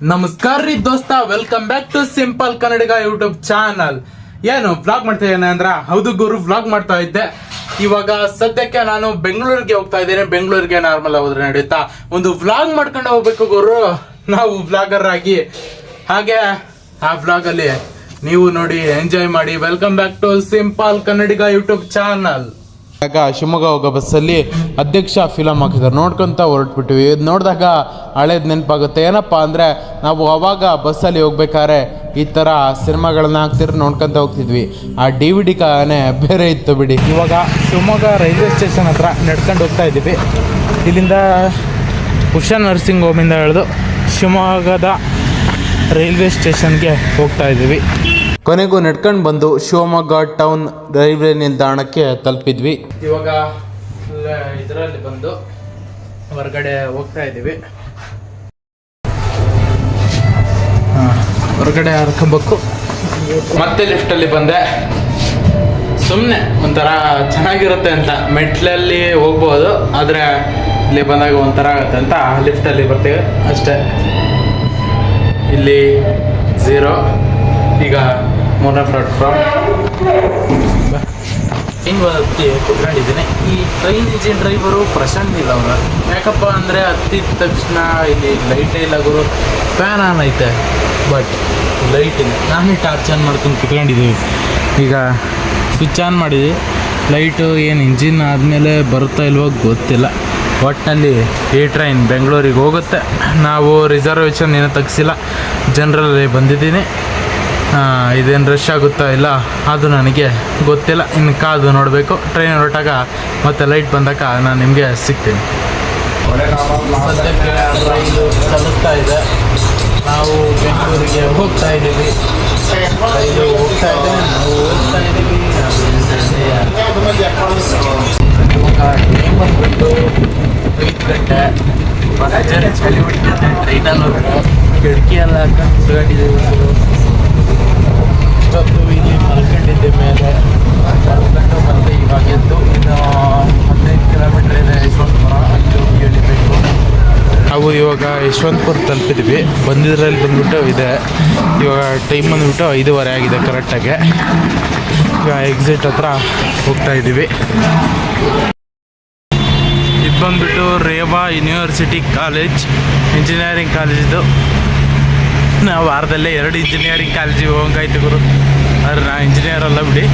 ನಮಸ್ಕಾರ ರೀ ದೋಸ್ತ welcome back to simple Kannadiga YouTube channel ಏನು ವ್ಲಾಗ್ ಮಾಡ್ತಾ ಇದ್ದೇನೆ ಅಂದ್ರ? ಹೌದು ಗುರು ವ್ಲಾಗ್ ಮಾಡ್ತಾ ಇದ್ದೆ. ಇವಾಗ ಸದ್ಯಕ್ಕೆ ನಾನು ಬೆಂಗಳೂರಿಗೆ ಹೋಗ್ತಾ ಇದ್ದೇನೆ. ಬೆಂಗಳೂರಿಗೆ ನಾರ್ಮಲ್ ಹೋದ್ರೆ ನಡೆಯುತ್ತಾ ಒಂದು ವ್ಲಾಗ್ ಮಾಡ್ಕೊಂಡು ಹೋಗ್ಬೇಕು ಗುರು. ನಾವು ವ್ಲಾಗರ್ ಆಗಿ. ಹಾಗೆ ಆ ವ್ಲಾಗ್ ಅಲ್ಲಿ ನೀವು ನೋಡಿ ಎಂಜಾಯ್ ಮಾಡಿ. Welcome back to simple Kannadiga YouTube channel ಆಗ ಶಿವಮೊಗ್ಗ ಹೋಗೋ ಬಸ್ಸಲ್ಲಿ ಅಧ್ಯಕ್ಷ ಫಿಲಮ್ ಹಾಕಿದ್ದಾರೆ ನೋಡ್ಕೊಂತ ಹೊರಟ್ಬಿಟ್ವಿ. ಇದು ನೋಡಿದಾಗ ಹಳೇದು ನೆನಪಾಗುತ್ತೆ. ಏನಪ್ಪ ಅಂದರೆ ನಾವು ಅವಾಗ ಬಸ್ಸಲ್ಲಿ ಹೋಗ್ಬೇಕಾದ್ರೆ ಈ ಥರ ಸಿನಿಮಾಗಳನ್ನ ಹಾಕ್ತಿರ್ ನೋಡ್ಕೊಂತ ಹೋಗ್ತಿದ್ವಿ. ಆ ಡಿ ವಿ ಡಿ ಕಾನೇ ಬೇರೆ ಇತ್ತು ಬಿಡಿ. ಇವಾಗ ಶಿವಮೊಗ್ಗ ರೈಲ್ವೆ ಸ್ಟೇಷನ್ ಹತ್ರ ನಡ್ಕೊಂಡು ಹೋಗ್ತಾ ಇದ್ದೀವಿ. ಇಲ್ಲಿಂದ ಉಷಾ ನರ್ಸಿಂಗ್ ಹೋಮಿಂದ ಹಿಡಿದು ಶಿವಮೊಗ್ಗದ ರೈಲ್ವೆ ಸ್ಟೇಷನ್ಗೆ ಹೋಗ್ತಾ ಇದ್ದೀವಿ. ಕೊನೆಗೂ ನಡ್ಕೊಂಡು ಬಂದು ಶಿವಮೊಗ್ಗ ಟೌನ್ ರೈಲ್ವೆ ನಿಲ್ದಾಣಕ್ಕೆ ತಲುಪಿದ್ವಿ. ಇವಾಗ ಇದರಲ್ಲಿ ಬಂದು ಹೊರಗಡೆ ಹೋಗ್ತಾ ಇದ್ದೀವಿ. ಹೊರಗಡೆ ಹರ್ಕೊಬೇಕು. ಮತ್ತೆ ಲಿಫ್ಟಲ್ಲಿ ಬಂದೆ. ಸುಮ್ಮನೆ ಒಂಥರ ಚೆನ್ನಾಗಿರುತ್ತೆ ಅಂತ. ಮೆಟ್ಲಲ್ಲಿ ಹೋಗ್ಬೋದು, ಆದರೆ ಇಲ್ಲಿ ಬಂದಾಗ ಒಂಥರ ಆಗುತ್ತೆ ಅಂತ ಲಿಫ್ಟಲ್ಲಿ ಬರ್ತೀವಿ. ಅಷ್ಟೇ. ಇಲ್ಲಿ ಝೀರೋ ಈಗ ಮೂರನೇ ಪ್ಲಾಟ್ಫಾರ್ಮ್ ಟ್ರೈನ್ ಕುತ್ಕೊಂಡಿದ್ದೀನಿ ಈ ಟ್ರೈನ್ ಇಂಜಿನ್ ಡ್ರೈವರು ಪ್ರಶಾಂತ್ ಇಲ್ಲ ಅವರು ಯಾಕಪ್ಪ ಅಂದರೆ ಹತ್ತಿದ ತಕ್ಷಣ ಇಲ್ಲಿ ಲೈಟೇ ಇಲ್ಲ ಗುರು. ಫ್ಯಾನ್ ಆನ್ ಐತೆ. ಬಟ್ ಲೈಟ್ ಇಲ್ಲ. ನಾನೇ ಟಾರ್ಚ್ ಆನ್ ಮಾಡ್ಕೊಂಡು ಕುತ್ಕೊಂಡಿದ್ದೀವಿ ಈಗ ಸ್ವಿಚ್ ಆನ್ ಮಾಡಿದ್ವಿ. ಲೈಟು ಏನು ಇಂಜಿನ್ ಆದಮೇಲೆ ಬರುತ್ತಾ ಇಲ್ವೋ ಗೊತ್ತಿಲ್ಲ. ಒಟ್ಟಿನಲ್ಲಿ ಈ ಟ್ರೈನ್ ಬೆಂಗಳೂರಿಗೆ ಹೋಗುತ್ತೆ. ನಾವು ರಿಸರ್ವೇಷನ್ ಏನೂ ತೆಗ್ಸಿಲ್ಲ. ಜನರಲ್ಲಿ ಬಂದಿದ್ದೀನಿ. ಇದೇನು ರಶ್ ಆಗುತ್ತಾ ಇಲ್ಲ ಅದು ನನಗೆ ಗೊತ್ತಿಲ್ಲ ಇನ್ನು ಕಾದು ನೋಡಬೇಕು ಟ್ರೈನ್ ಹೊರಟಾಗ ಮತ್ತೆ ಲೈಟ್ ಬಂದಾಗ ನಾನು ನಿಮಗೆ ಸಿಗ್ತೀನಿ ಸದ್ಯಕ್ಕೆ ರೈಲು ಚಲಿಸ್ತಾ ಇದೆ ನಾವು ಬೆಂಗಳೂರಿಗೆ ಹೋಗ್ತಾ ಇದ್ದೀವಿ ರೈಲು ಹೋಗ್ತಾ ಇದೆ ನಾವು ಹೋಗ್ತಾ ಇದ್ದೀವಿ ಇವಾಗ ಟೈಮ್ ಬಂದ್ಬಿಟ್ಟು ಐದು ಗಂಟೆ ಭರ್ಜರಿ ಚಳಿ ಬಿಟ್ಟಿದೆ ಟ್ರೈನಲ್ಲಿ ಕಿಟಕಿ ಎಲ್ಲ ಹಾಕೊಂಡು ಕುತ್ಕೊಂಡಿದ್ದೀವಿ ಇಷ್ಟೊತ್ತು ಇಲ್ಲಿ ಮಲ್ಕೊಂಡಿದ್ದೆ ಮೇಲೆ. ಮಲ್ಕೊಂಡು ಮತ್ತೆ ಇವಾಗ ಎದ್ದು. ಇನ್ನು ಹದಿನೈದು ಕಿಲೋಮೀಟರ್ ಇದೆ ಯಶವಂತಪುರ. ಅಲ್ಲಿ ಹೋಗಿ ಇಳಿಬೇಕು ನಾವು ಇವಾಗ ಯಶವಂತಪುರ ತಲುಪಿದ್ವಿ. ಬಂದಿದ್ರಲ್ಲಿ ಬಂದ್ಬಿಟ್ಟು ಇದೆ. ಇವಾಗ ಟೈಮ್ ಬಂದ್ಬಿಟ್ಟು ಐದೂವರೆ ಆಗಿದೆ ಕರೆಕ್ಟಾಗಿ ಈಗ ಎಕ್ಸಿಟ್ ಹತ್ರ ಹೋಗ್ತಾ ಇದ್ದೀವಿ. ಇದು ಬಂದುಬಿಟ್ಟು ರೇವಾ ಯೂನಿವರ್ಸಿಟಿ ಕಾಲೇಜ್ ಇಂಜಿನಿಯರಿಂಗ್ ಕಾಲೇಜಿದು ನಾವು ವಾರದಲ್ಲೇ ಎರಡು ಇಂಜಿನಿಯರಿಂಗ್ ಕಾಲೇಜಿಗೆ ಹೋಗಂಗಾಯ್ತು ಗುರು. ಆದ್ರೆ ನಾ ಇಂಜಿನಿಯರ್ ಅಲ್ಲ ಬಿಡಿ.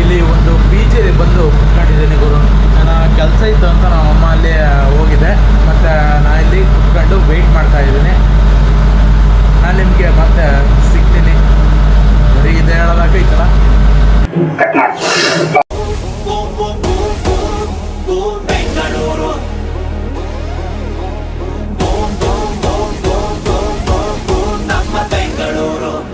ಇಲ್ಲಿ ಒಂದು ಪಿ ಜಿ ಬಂದು ಕುತ್ಕೊಂಡಿದ್ದೀನಿ ಗುರು. ನನ್ನ ಕೆಲಸ ಇತ್ತು ಅಂತ ನಮ್ಮ ಅಮ್ಮ ಅಲ್ಲಿ ಹೋಗಿದೆ. ಮತ್ತು ನಾ ಇಲ್ಲಿ ಕುತ್ಕೊಂಡು ವೆಯ್ಟ್ ಮಾಡ್ತಾ ಇದ್ದೀನಿ. ನಾನು ನಿಮಗೆ ಮತ್ತೆ ಸಿಗ್ತೀನಿ. ಬರೀ ಇದೆ ಹೇಳೋದಾಗೈತಲ್ಲ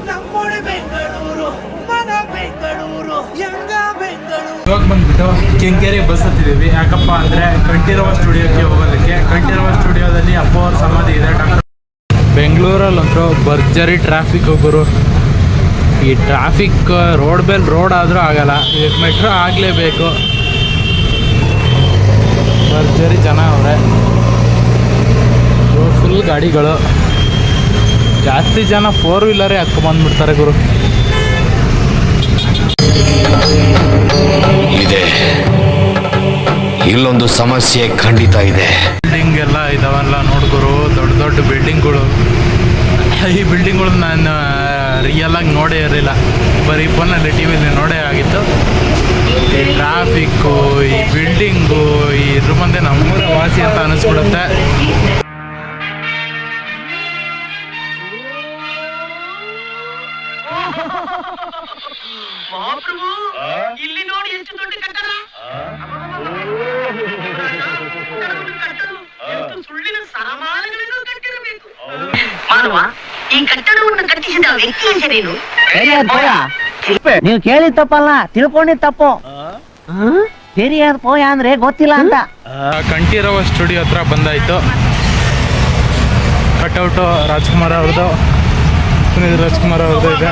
ನಮ್ಮೊಡೆ ಬೆಂಗಳೂರು ಮನ ಬೆಂಗಳೂರು ಯಂಗ ಬೆಂಗಳೂರು. ಇವಾಗ ಬಂದ್ಬಿಟ್ಟು ಕೆಂಕೆರೆ ಬಸ್ ಹತ್ತಿದ್ದೀವಿ. ಯಾಕಪ್ಪ ಅಂದರೆ ಕಂಠೀರವ ಸ್ಟುಡಿಯೋಕ್ಕೆ ಹೋಗೋದಕ್ಕೆ. ಕಂಠೀರವ ಸ್ಟುಡಿಯೋದಲ್ಲಿ ಅಪ್ಪ ಅವ್ರ ಸಮಾಧಿ ಇದೆ. ಡಾಕ್ಟರ್ ಬೆಂಗಳೂರಲ್ಲಂತೂ ಭರ್ಜರಿ ಟ್ರಾಫಿಕ್ ಒಬ್ಬರು. ಈ ಟ್ರಾಫಿಕ್ ರೋಡ್ ಮೇಲೆ ರೋಡ್ ಆದರೂ ಆಗಲ್ಲ. ಇದಕ್ಕೆ ಮೆಟ್ರೋ ಆಗಲೇಬೇಕು. ಭರ್ಜರಿ ಜನ ಅವರೇ. ಫುಲ್ ಗಾಡಿಗಳು. ಜಾಸ್ತಿ ಜನ ಫೋರ್ ವೀಲರೇ ಹತ್ಕೊಂಬಂದ್ಬಿಡ್ತಾರೆ ಗುರು. ಇದೆ. ಇಲ್ಲೊಂದು ಸಮಸ್ಯೆ ಖಂಡಿತ ಇದೆ. ಬಿಲ್ಡಿಂಗ್ ಎಲ್ಲ ಇದಾವಲ್ಲ ನೋಡ್ಗುರು ದೊಡ್ಡ ದೊಡ್ಡ ಬಿಲ್ಡಿಂಗ್ಗಳು ಈ ಬಿಲ್ಡಿಂಗ್ಗಳು ನಾನು ರಿಯಲ್ ಆಗಿ ನೋಡೇ ಇರಲಿಲ್ಲ. ಬರೀ ಫೋನಲ್ಲಿ ಟಿ ವಿಲಿ ನೋಡೇ ಆಗಿತ್ತು. ಈ ಟ್ರಾಫಿಕ್ಕು ಈ ಬಿಲ್ಡಿಂಗು ಈ ಇದ್ರ ಮುಂದೆ ನಮ್ಮೂರ ವಾಸಿ ಅಂತ ಅನಿಸ್ಬಿಡುತ್ತೆ ಇಲ್ಲಿ ನೋಡಿ ಎಷ್ಟು ದೊಡ್ಡ ಕಟ್ಟಡ ಕಟ್ಟಡ ಎಷ್ಟು ಸುಳ್ಳಿನ ಸಾಮಾನುಗಳನ್ನು ಕಟ್ಟಿರಬೇಕು ಮಾನವ ಈ ಕಟ್ಟಡವನ್ನು ಕಟ್ಟಿಸಿದ ವ್ಯಕ್ತಿ ಹೆಸರೇನು ನೀವು ಕೇಳಿ ತಪ್ಪಲ್ಲ ತಿಳ್ಕೊಂಡಿ ತಪ್ಪು. ಪೆರಿಯಾರ್ ಪೋಯ ಅಂದ್ರೆ ಗೊತ್ತಿಲ್ಲ ಅಂತ. ಕಂಠೀರವ ಸ್ಟುಡಿಯೋ ಹತ್ರ ಬಂದಾಯ್ತು. ಕಟ್ಔಟ್ ರಾಜ್ಕುಮಾರ್ ಅವ್ರದ್ದು ಸುನೀಲ್ ರಾಜ್ಕುಮಾರ್ ಅವ್ರದ್ದು ಇದೆ.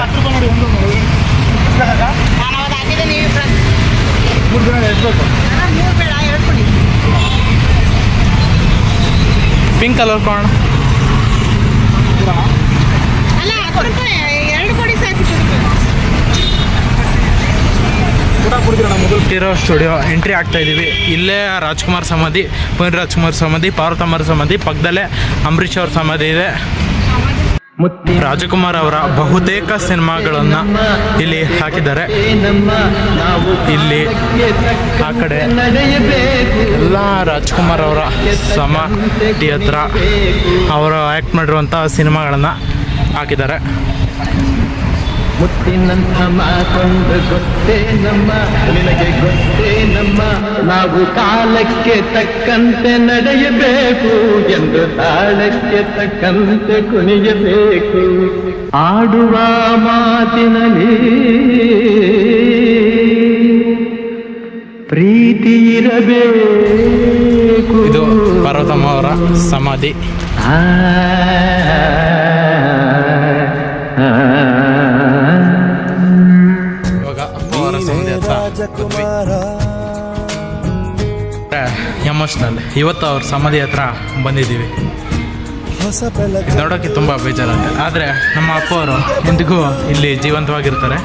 ಪಿಂಕ್ ಕಲರ್ ಕಾಣ ಇರೋ ಸ್ಟುಡಿಯೋ ಎಂಟ್ರಿ ಆಗ್ತಾ ಇದೀವಿ. ಇಲ್ಲೇ ರಾಜ್ಕುಮಾರ್ ಸಮಾಧಿ, ಪುನೀತ್ ರಾಜ್ಕುಮಾರ್ ಸಮಾಧಿ ಪಾರ್ವತಮ್ಮರ ಸಮಾಧಿ, ಪಕ್ಕದಲ್ಲೇ ಅಂಬರೀಷ್ ಅವ್ರ ಸಮಾಧಿ ಇದೆ. ರಾಜಕುಮಾರ್ ಅವರ ಬಹುತೇಕ ಸಿನಿಮಾಗಳನ್ನ ಇಲ್ಲಿ ಹಾಕಿದ್ದಾರೆ. ಇಲ್ಲಿ ಆ ಕಡೆ ಎಲ್ಲ ರಾಜ್ಕುಮಾರ್ ಅವರ ಸಮಾಧಿ ಹತ್ರ ಅವರು ಆ್ಯಕ್ಟ್ ಮಾಡಿರುವಂತಹ ಸಿನಿಮಾಗಳನ್ನ ಹಾಕಿದ್ದಾರೆ. ಮುತ್ತಿನಂಥ ಮಾತೊಂದು ಗೊತ್ತೇ ನಮ್ಮ ನಿನಗೆ ಗೊತ್ತೇ ನಮ್ಮ. ನಾವು ಕಾಲಕ್ಕೆ ತಕ್ಕಂತೆ ನಡೆಯಬೇಕು ಎಂದು ತಾಳಕ್ಕೆ ತಕ್ಕಂತೆ ಕುಣಿಯಬೇಕು. ಆಡುವ ಮಾತಿನಲ್ಲಿ ಪ್ರೀತಿ ಇರಬೇಕು. ಇದು ಪಾರ್ವತಮ್ಮ ಅವರ ಸಮಾಧಿ ಎಮೋಷ್ನಲ್ ಇವತ್ತು ಅವ್ರ ಸಮಾಧಿ ಹತ್ರ ಬಂದಿದ್ದೀವಿ. ನೋಡೋಕ್ಕೆ ನೋಡೋಕೆ ತುಂಬ ಬೇಜಾರಾಗುತ್ತೆ. ಆದರೆ ನಮ್ಮ ಅಪ್ಪ ಅವರು ಎಂದಿಗೂ ಇಲ್ಲಿ ಜೀವಂತವಾಗಿರ್ತಾರೆ.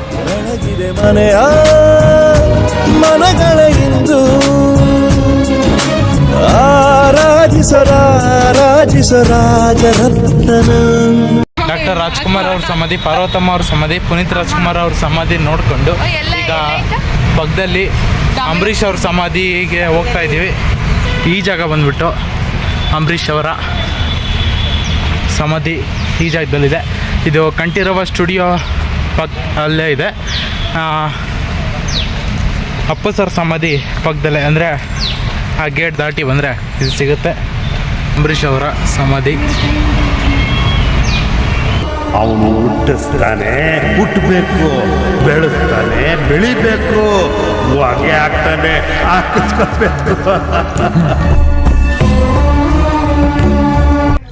ಡಾಕ್ಟರ್ ರಾಜ್ಕುಮಾರ್ ಅವ್ರ ಸಮಾಧಿ ಪಾರ್ವತಮ್ಮ ಅವ್ರ ಸಮಾಧಿ ಪುನೀತ್ ರಾಜ್ಕುಮಾರ್ ಅವ್ರ ಸಮಾಧಿ ನೋಡಿಕೊಂಡು ಈಗ ಪಕ್ಕದಲ್ಲಿ ಅಂಬರೀಷ್ ಅವ್ರ ಸಮಾಧಿಗೆ ಹೋಗ್ತಾ ಇದ್ದೀವಿ. ಈ ಜಾಗ ಬಂದ್ಬಿಟ್ಟು ಅಂಬರೀಷ್ ಅವರ ಸಮಾಧಿ ಈ ಜಾಗದಲ್ಲಿದೆ. ಇದು ಕಂಠೀರವ ಸ್ಟುಡಿಯೋ ಪಕ್ ಅಲ್ಲೇ ಇದೆ ಅಪ್ಪ ಸರ್ ಸಮಾಧಿ ಪಕ್ಕದಲ್ಲೇ ಅಂದರೆ ಆ ಗೇಟ್ ದಾಟಿ ಬಂದರೆ ಇದು ಸಿಗುತ್ತೆ ಅಂಬರೀಷ್ ಅವರ ಸಮಾಧಿ. ಅವನು ಹುಟ್ಟಿಸ್ತಾನೆ ಹುಟ್ಟಬೇಕು ಬೆಳೆಸ್ತಾನೆ, ಬೆಳಿಬೇಕು. ಹೊಗೆ ಆಗ್ತಾನೆ ಹಾಕಿಸ್ಕೋಬೇಕು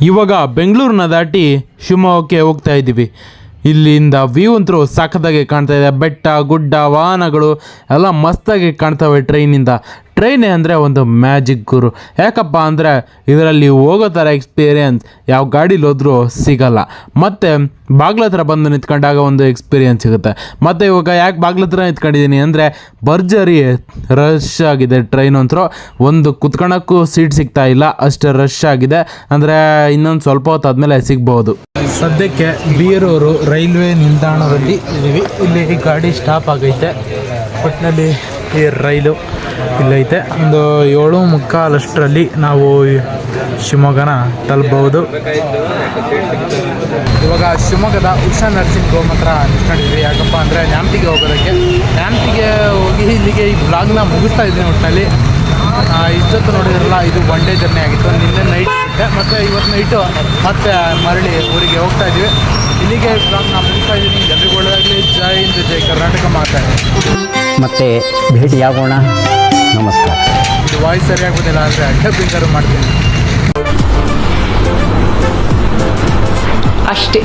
ಇವಾಗ ಬೆಂಗಳೂರನ್ನ ದಾಟಿ ಶಿವಮೊಗ್ಗಕ್ಕೆ ಹೋಗ್ತಾ ಇದ್ದೀವಿ. ಇಲ್ಲಿಂದ ವ್ಯೂ ಅಂತೂ ಸಖತ್ತಾಗಿ ಕಾಣ್ತಾ ಇದೆ. ಬೆಟ್ಟ, ಗುಡ್ಡ, ವಾಹನಗಳು ಎಲ್ಲ ಮಸ್ತಾಗಿ ಕಾಣ್ತವೆ ಟ್ರೈನಿಂದ ಟ್ರೈನೇ ಅಂದರೆ ಒಂದು ಮ್ಯಾಜಿಕ್ ಗುರು. ಯಾಕಪ್ಪ ಅಂದರೆ ಇದರಲ್ಲಿ ಹೋಗೋ ಥರ ಎಕ್ಸ್ಪೀರಿಯನ್ಸ್ ಯಾವ ಗಾಡೀಲಿ ಹೋದರೂ ಸಿಗಲ್ಲ. ಮತ್ತು ಬಾಗ್ಲ ಹತ್ರ ಬಂದು ನಿಂತ್ಕೊಂಡಾಗ ಒಂದು ಎಕ್ಸ್ಪೀರಿಯನ್ಸ್ ಸಿಗುತ್ತೆ. ಮತ್ತು ಇವಾಗ ಯಾಕೆ ಬಾಗ್ಲ ಹತ್ರ ನಿಂತ್ಕೊಂಡಿದ್ದೀನಿ ಅಂದರೆ ಭರ್ಜರಿ ರಶ್ ಆಗಿದೆ ಟ್ರೈನ್ ಅಂತೂ ಒಂದು ಕುತ್ಕೊಳ್ಳೋಕ್ಕೂ ಸೀಟ್ ಸಿಗ್ತಾ ಇಲ್ಲ, ಅಷ್ಟು ರಶ್ ಆಗಿದೆ. ಅಂದರೆ ಇನ್ನೊಂದು ಸ್ವಲ್ಪ ಹೊತ್ತು ಆದಮೇಲೆ ಸಿಗ್ಬೋದು. ಸದ್ಯಕ್ಕೆ ಬೀರೂರು ರೈಲ್ವೆ ನಿಲ್ದಾಣದಲ್ಲಿ ಇದ್ದೀವಿ ಇಲ್ಲಿ ಗಾಡಿ ಸ್ಟಾಪ್ ಆಗೈತೆ. ಒಟ್ಟಿನಲ್ಲಿ ಈ ರೈಲು ಇಲ್ಲೈತೆ. ಒಂದು ಏಳು ಮುಕ್ಕಾಲಷ್ಟರಲ್ಲಿ ನಾವು ಶಿವಮೊಗ್ಗನ ತಲುಪಬಹುದು. ಇವಾಗ ಶಿವಮೊಗ್ಗದ ಉಷಾ ನರ್ಸಿಂಗ್ ಹೋಮ್ ಹತ್ರ ನಿಂತ್ಕೊಂಡಿದ್ವಿ ಯಾಕಪ್ಪ ಅಂದರೆ ನ್ಯಾಮ್ತಿಗೆ ಹೋಗೋದಕ್ಕೆ. ನ್ಯಾಮ್ತಿಗೆ ಹೋಗಿ ಇಲ್ಲಿಗೆ ಈ ಬ್ಲಾಗ್ನ ಮುಗಿಸ್ತಾ ಇದ್ದೀನಿ ಒಟ್ಟಿನಲ್ಲಿ ಇಷ್ಟೊತ್ತು ನೋಡಿದ್ರಲ್ಲ, ಇದು ಒನ್ ಡೇ ಜರ್ನಿ ಆಗಿತ್ತು. ನಿನ್ನೆ ನೈಟ್ ಇರುತ್ತೆ ಮತ್ತು ಇವತ್ತು ನೈಟು ಮತ್ತೆ ಮರಳಿ ಊರಿಗೆ ಹೋಗ್ತಾ ಇದ್ದೀವಿ. ಇಲ್ಲಿಗೆ ಬ್ಲಾಗ್ನ ಮುಗಿಸ್ತಾ ಇದ್ದೀನಿ. ಎಲ್ರಿಗೂ ಒಳ್ಳೆಯದಾಗಲಿ ಜೈ ಹಿಂದ್, ಜೈ ಕರ್ನಾಟಕ ಮಾತಾಡಿ ಮತ್ತೆ ಭೇಟಿಯಾಗೋಣ. ನಮಸ್ಕಾರ. ಇದು ವಾಯ್ಸ್ ಸರಿಯಾಗಿ ಬಂದಿಲ್ಲ ಅಂದರೆ ಡಬ್ಬಿಂಗರು ಮಾಡ್ತೀನಿ. ಅಷ್ಟೇ.